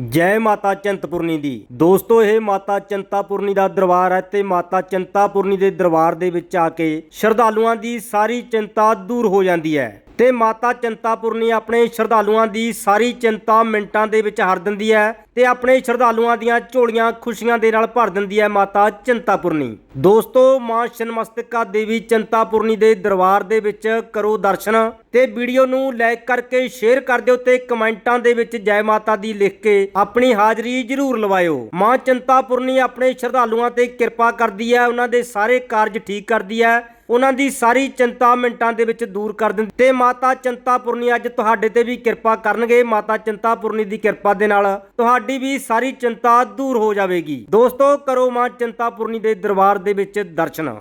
ਜੈ ਮਾਤਾ ਚਿੰਤਪੁਰਨੀ ਦੀ। ਦੋਸਤੋ, ਇਹ ਮਾਤਾ ਚਿੰਤਾਪੁਰਨੀ ਦਾ ਦਰਬਾਰ ਹੈ ਤੇ ਮਾਤਾ ਚਿੰਤਾਪੁਰਨੀ ਦੇ ਦਰਬਾਰ ਦੇ ਵਿੱਚ ਆ ਕੇ ਸ਼ਰਧਾਲੂਆਂ ਦੀ ਸਾਰੀ ਚਿੰਤਾ ਦੂਰ ਹੋ ਜਾਂਦੀ ਹੈ। ਤੇ ਮਾਤਾ ਚਿੰਤਾਪੁਰਨੀ ਆਪਣੇ ਸ਼ਰਧਾਲੂਆਂ ਦੀ ਸਾਰੀ ਚਿੰਤਾ ਮਿੰਟਾਂ ਦੇ ਵਿੱਚ ਹਰ ਦਿੰਦੀ ਹੈ। ਤੇ ਆਪਣੇ ਸ਼ਰਧਾਲੂਆਂ ਦੀਆਂ ਝੋਲੀਆਂ ਖੁਸ਼ੀਆਂ ਦੇ ਨਾਲ ਭਰ ਦਿੰਦੀ ਹੈ ਮਾਤਾ ਚਿੰਤਾਪੁਰਨੀ। ਦੋਸਤੋ, ਮਾਂ ਸ਼ਨਮਸਤਕਾ ਦੇਵੀ ਚਿੰਤਾਪੁਰਨੀ ਦੇ ਦਰਬਾਰ ਦੇ ਵਿੱਚ ਕਰੋ ਦਰਸ਼ਨ ਤੇ ਵੀਡੀਓ ਨੂੰ ਲਾਈਕ ਕਰਕੇ ਸ਼ੇਅਰ ਕਰ ਦਿਓ ਤੇ ਕਮੈਂਟਾਂ ਦੇ ਵਿੱਚ ਜੈ ਮਾਤਾ ਦੀ ਲਿਖ ਕੇ ਆਪਣੀ ਹਾਜ਼ਰੀ ਜ਼ਰੂਰ ਲਵਾਇਓ। ਮਾਂ ਚਿੰਤਾਪੁਰਨੀ ਆਪਣੇ ਸ਼ਰਧਾਲੂਆਂ ਤੇ ਕਿਰਪਾ ਕਰਦੀ ਹੈ, ਉਹਨਾਂ ਦੇ ਸਾਰੇ ਕਾਰਜ ਠੀਕ ਕਰਦੀ ਹੈ, ਉਹਨਾਂ ਦੀ ਸਾਰੀ ਚਿੰਤਾ ਮਿੰਟਾਂ ਦੇ ਵਿੱਚ ਦੂਰ ਕਰ ਦਿੰਦੀ ਤੇ ਮਾਤਾ ਚਿੰਤਾਪੁਰਨੀ ਅੱਜ ਤੁਹਾਡੇ ਤੇ ਵੀ ਕਿਰਪਾ ਕਰਨਗੇ। ਮਾਤਾ ਚਿੰਤਾਪੁਰਨੀ ਦੀ ਕਿਰਪਾ ਦੇ ਨਾਲ ਤੁਹਾਡੇ ਵੀ ਸਾਰੀ ਚਿੰਤਾ ਦੂਰ ਹੋ ਜਾਵੇਗੀ। ਦੋਸਤੋ, ਕਰੋ ਮਾਂ ਚਿੰਤਾਪੁਰਨੀ ਦੇ ਦਰਬਾਰ ਦੇ ਵਿੱਚ ਦਰਸ਼ਨ।